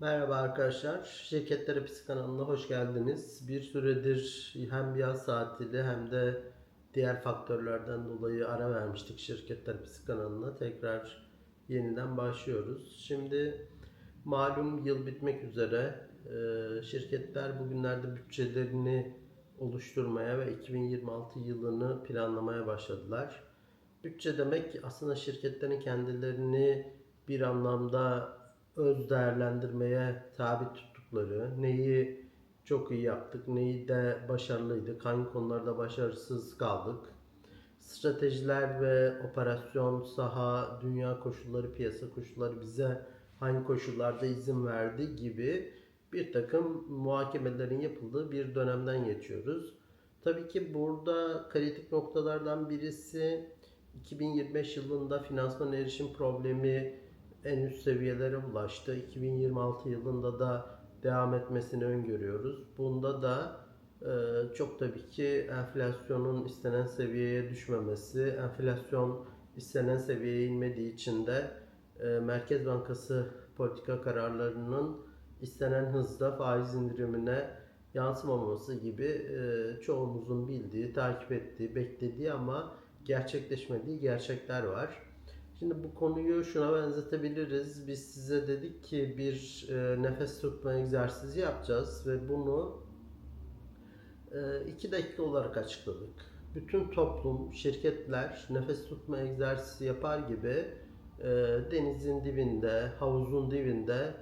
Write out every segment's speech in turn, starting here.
Merhaba arkadaşlar, Şirket Terapisi kanalına hoş geldiniz. Bir süredir hem yaz tatili hem de diğer faktörlerden dolayı ara vermiştik Şirket Terapisi kanalına. Tekrar yeniden başlıyoruz. Şimdi malum yıl bitmek üzere Ee, şirketler bugünlerde bütçelerini oluşturmaya ve 2026 yılını planlamaya başladılar. Bütçe demek aslında şirketlerin kendilerini bir anlamda öz değerlendirmeye tabi tuttukları, neyi çok iyi yaptık, neyi de başarılıydık, hangi konularda başarısız kaldık, stratejiler ve operasyon, saha, dünya koşulları, piyasa koşulları bize hangi koşullarda izin verdi gibi bir takım muhakemelerin yapıldığı bir dönemden geçiyoruz. Tabii ki burada kritik noktalardan birisi 2025 yılında finansman erişim problemi en üst seviyelere ulaştı. 2026 yılında da devam etmesini öngörüyoruz. Bunda da e, çok tabii ki enflasyonun istenen seviyeye düşmemesi, enflasyon istenen seviyeye inmediği için de e, Merkez Bankası politika kararlarının istenen hızda faiz indirimine yansımaması gibi e, çoğumuzun bildiği, takip ettiği, beklediği ama gerçekleşmediği gerçekler var. Şimdi bu konuyu şuna benzetebiliriz. Biz size dedik ki bir e, nefes tutma egzersizi yapacağız ve bunu 2 dakika olarak açıkladık. Bütün toplum, şirketler nefes tutma egzersizi yapar gibi e, denizin dibinde, havuzun dibinde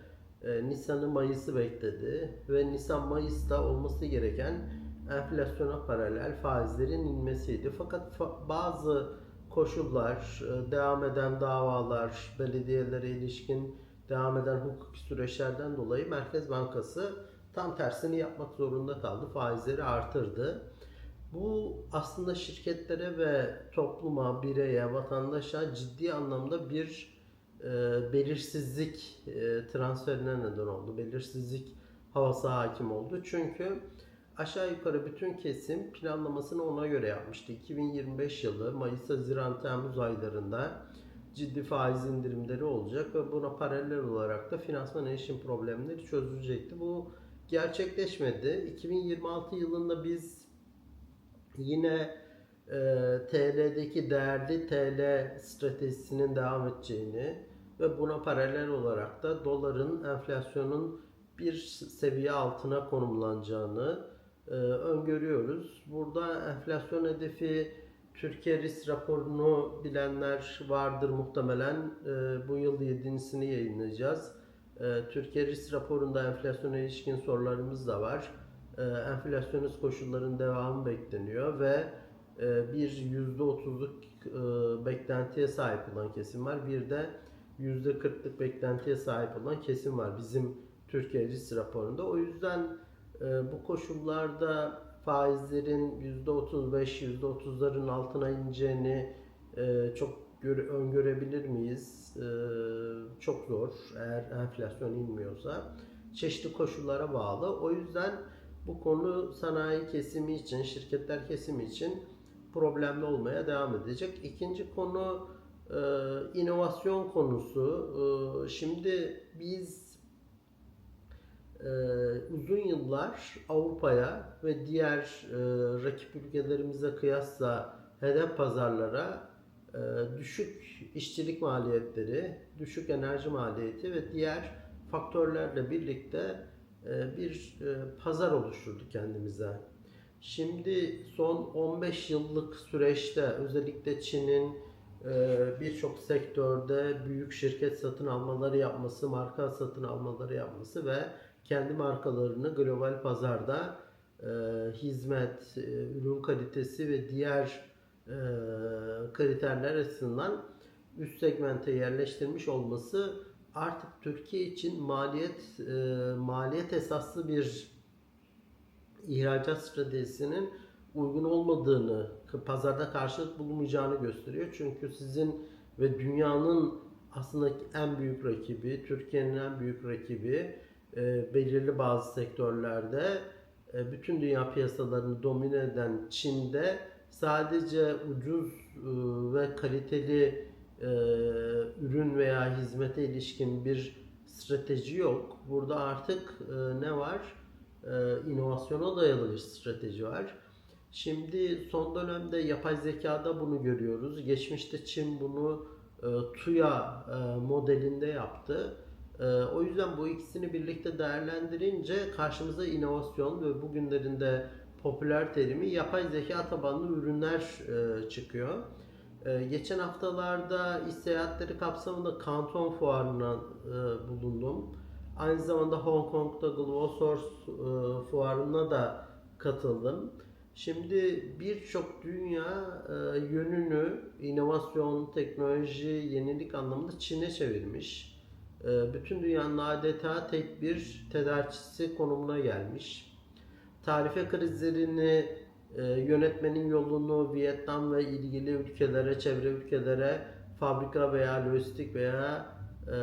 e, Nisan'ı Mayıs'ı bekledi ve Nisan Mayıs'ta olması gereken enflasyona paralel faizlerin inmesiydi. Fakat fa- bazı koşullar, e, devam eden davalar, belediyelere ilişkin devam eden hukuki süreçlerden dolayı Merkez Bankası tam tersini yapmak zorunda kaldı. Faizleri artırdı. Bu aslında şirketlere ve topluma, bireye, vatandaşa ciddi anlamda bir e, belirsizlik e, transferine neden oldu. Belirsizlik havası hakim oldu. Çünkü aşağı yukarı bütün kesim planlamasını ona göre yapmıştı. 2025 yılı Mayıs, Haziran, Temmuz aylarında ciddi faiz indirimleri olacak ve buna paralel olarak da finansman erişim problemleri çözülecekti. Bu gerçekleşmedi. 2026 yılında biz yine e, TL'deki değerli TL stratejisinin devam edeceğini ve buna paralel olarak da doların enflasyonun bir seviye altına konumlanacağını e, öngörüyoruz. Burada enflasyon hedefi Türkiye risk raporunu bilenler vardır muhtemelen. E, bu yıl 7.sini yayınlayacağız. E, Türkiye risk raporunda enflasyona ilişkin sorularımız da var. E, enflasyonist koşulların devamı bekleniyor ve bir %30'luk e, beklentiye sahip olan kesim var. Bir de %40'lık beklentiye sahip olan kesim var bizim Türkiye risk raporunda. O yüzden bu koşullarda faizlerin %35, %30'ların altına ineceğini e, çok göre, öngörebilir miyiz? E, çok zor eğer enflasyon inmiyorsa. Çeşitli koşullara bağlı. O yüzden bu konu sanayi kesimi için, şirketler kesimi için problemli olmaya devam edecek. İkinci konu e, inovasyon konusu. E, şimdi biz e, uzun yıllar Avrupa'ya ve diğer e, rakip ülkelerimize kıyasla hedef pazarlara e, düşük işçilik maliyetleri, düşük enerji maliyeti ve diğer faktörlerle birlikte e, bir e, pazar oluşturduk kendimize. Şimdi son 15 yıllık süreçte özellikle Çin'in e, birçok sektörde büyük şirket satın almaları yapması, marka satın almaları yapması ve kendi markalarını global pazarda e, hizmet, e, ürün kalitesi ve diğer e, kriterler açısından üst segmente yerleştirmiş olması artık Türkiye için maliyet e, maliyet esaslı bir ihracat stratejisinin uygun olmadığını, pazarda karşılık bulmayacağını gösteriyor. Çünkü sizin ve dünyanın aslında en büyük rakibi, Türkiye'nin en büyük rakibi e, belirli bazı sektörlerde e, bütün dünya piyasalarını domine eden Çin'de sadece ucuz e, ve kaliteli ürün veya hizmete ilişkin bir strateji yok. Burada artık ne var? E, inovasyona dayalı bir strateji var. Şimdi son dönemde yapay zekada bunu görüyoruz. Geçmişte Çin bunu e, TUYA e, modelinde yaptı. E, o yüzden bu ikisini birlikte değerlendirince karşımıza inovasyon ve bugünlerinde popüler terimi yapay zeka tabanlı ürünler e, çıkıyor. E, geçen haftalarda iş seyahatleri kapsamında Canton Fuarı'na e, bulundum. Aynı zamanda Hong Kong'da Global Source e, Fuarı'na da katıldım. Şimdi birçok dünya yönünü inovasyon, teknoloji, yenilik anlamında Çin'e çevirmiş. E, bütün dünyanın adeta tek bir tedarikçisi konumuna gelmiş. Tarife krizlerini e, yönetmenin yolunu Vietnam ve ilgili ülkelere, çevre ülkelere fabrika veya lojistik veya e,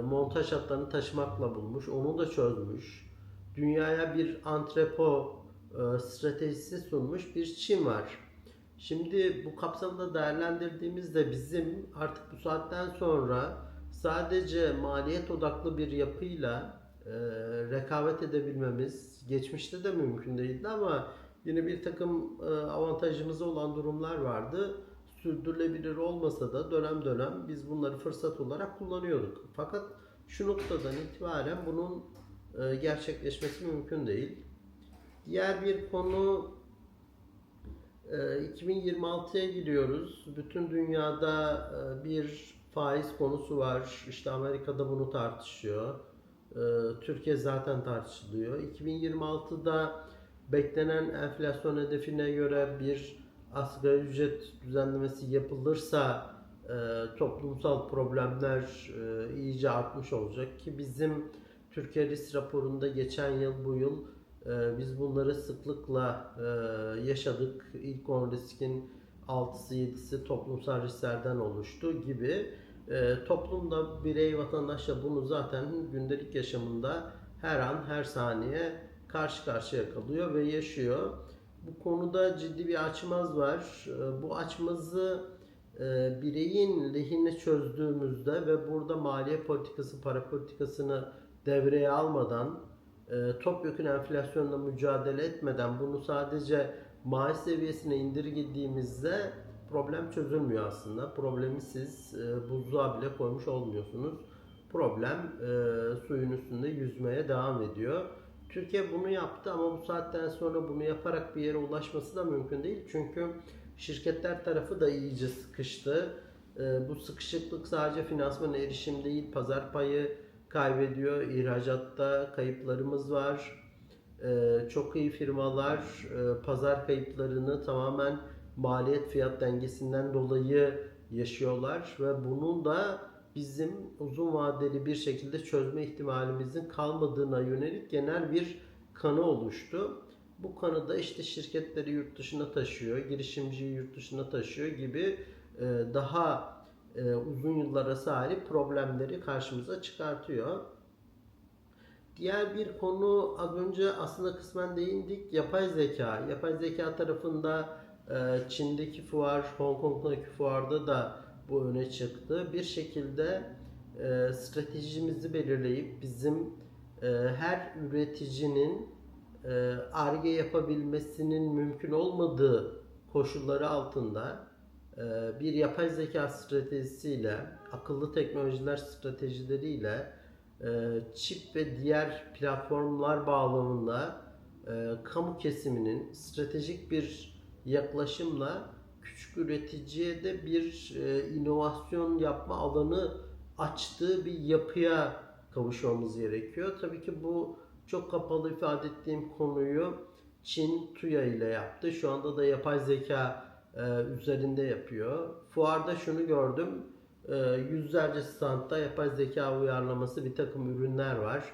montaj hatlarını taşımakla bulmuş. Onu da çözmüş. Dünyaya bir antrepo e, stratejisi sunmuş bir Çin var. Şimdi bu kapsamda değerlendirdiğimizde bizim artık bu saatten sonra sadece maliyet odaklı bir yapıyla e, rekabet edebilmemiz geçmişte de mümkün değildi ama yine bir takım e, avantajımız olan durumlar vardı. Sürdürülebilir olmasa da dönem dönem biz bunları fırsat olarak kullanıyorduk. Fakat şu noktadan itibaren bunun e, gerçekleşmesi mümkün değil. Diğer bir konu e, 2026'ya gidiyoruz. Bütün dünyada e, bir faiz konusu var. İşte Amerika'da bunu tartışıyor. E, Türkiye zaten tartışılıyor. 2026'da beklenen enflasyon hedefine göre bir asgari ücret düzenlemesi yapılırsa e, toplumsal problemler e, iyice artmış olacak ki bizim Türkiye Risk raporunda geçen yıl bu yıl e, biz bunları sıklıkla yaşadık. İlk 10 riskin 6'sı 7'si toplumsal risklerden oluştu gibi. E, toplumda birey vatandaş da bunu zaten gündelik yaşamında her an her saniye karşı karşıya kalıyor ve yaşıyor. Bu konuda ciddi bir açmaz var. E, bu açmazı e, bireyin lehine çözdüğümüzde ve burada maliye politikası, para politikasını devreye almadan, e, topyekun enflasyonla mücadele etmeden bunu sadece maaş seviyesine indirgediğimizde problem çözülmüyor aslında. Problemi siz e, buzluğa bile koymuş olmuyorsunuz. Problem e, suyun üstünde yüzmeye devam ediyor. Türkiye bunu yaptı ama bu saatten sonra bunu yaparak bir yere ulaşması da mümkün değil. Çünkü şirketler tarafı da iyice sıkıştı. E, bu sıkışıklık sadece finansman erişim değil, pazar payı kaybediyor. İhracatta kayıplarımız var. E, çok iyi firmalar e, pazar kayıplarını tamamen maliyet fiyat dengesinden dolayı yaşıyorlar ve bunun da bizim uzun vadeli bir şekilde çözme ihtimalimizin kalmadığına yönelik genel bir kanı oluştu. Bu kanı da işte şirketleri yurt dışına taşıyor, girişimciyi yurt dışına taşıyor gibi e, daha e, uzun yıllara sahip problemleri karşımıza çıkartıyor. Diğer bir konu az önce aslında kısmen değindik. Yapay zeka. Yapay zeka tarafında Çin'deki fuar, Hong Kong'daki fuarda da bu öne çıktı. Bir şekilde e, stratejimizi belirleyip bizim e, her üreticinin ARGE yapabilmesinin mümkün olmadığı koşulları altında bir yapay zeka stratejisiyle, akıllı teknolojiler stratejileriyle çip ve diğer platformlar bağlamında kamu kesiminin stratejik bir yaklaşımla küçük üreticiye de bir e, inovasyon yapma alanı açtığı bir yapıya kavuşmamız gerekiyor. Tabii ki bu çok kapalı ifade ettiğim konuyu Çin TUYA ile yaptı. Şu anda da yapay zeka e, üzerinde yapıyor. Fuarda şunu gördüm. E, yüzlerce standta yapay zeka uyarlaması bir takım ürünler var.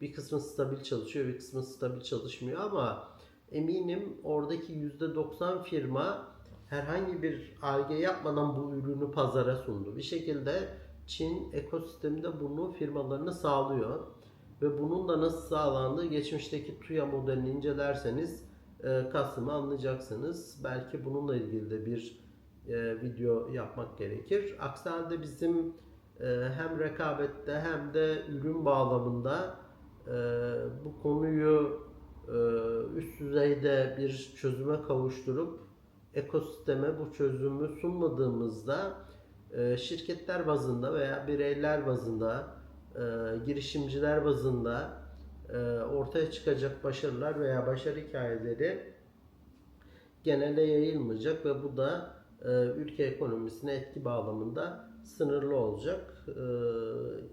Bir kısmı stabil çalışıyor, bir kısmı stabil çalışmıyor ama eminim oradaki %90 firma herhangi bir arge yapmadan bu ürünü pazara sundu. Bir şekilde Çin ekosisteminde bunu firmalarını sağlıyor. Ve bunun da nasıl sağlandığı geçmişteki TUYA modelini incelerseniz e, Kasım'ı anlayacaksınız. Belki bununla ilgili de bir e, video yapmak gerekir. Aksi halde bizim e, hem rekabette hem de ürün bağlamında e, bu konuyu üst düzeyde bir çözüme kavuşturup ekosisteme bu çözümü sunmadığımızda e, şirketler bazında veya bireyler bazında, e, girişimciler bazında e, ortaya çıkacak başarılar veya başarı hikayeleri genele yayılmayacak ve bu da ülke ekonomisine etki bağlamında sınırlı olacak.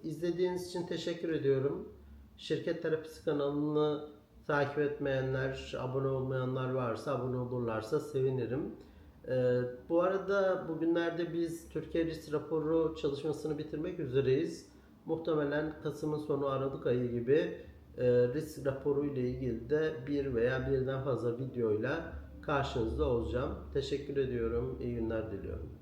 İzlediğiniz için teşekkür ediyorum. Şirket Terapisi kanalını takip etmeyenler, abone olmayanlar varsa abone olurlarsa sevinirim. E, bu arada bugünlerde biz Türkiye Risk Raporu çalışmasını bitirmek üzereyiz. Muhtemelen Kasım'ın sonu Aralık ayı gibi e, risk raporu ile ilgili de bir veya birden fazla videoyla karşınızda olacağım. Teşekkür ediyorum. İyi günler diliyorum.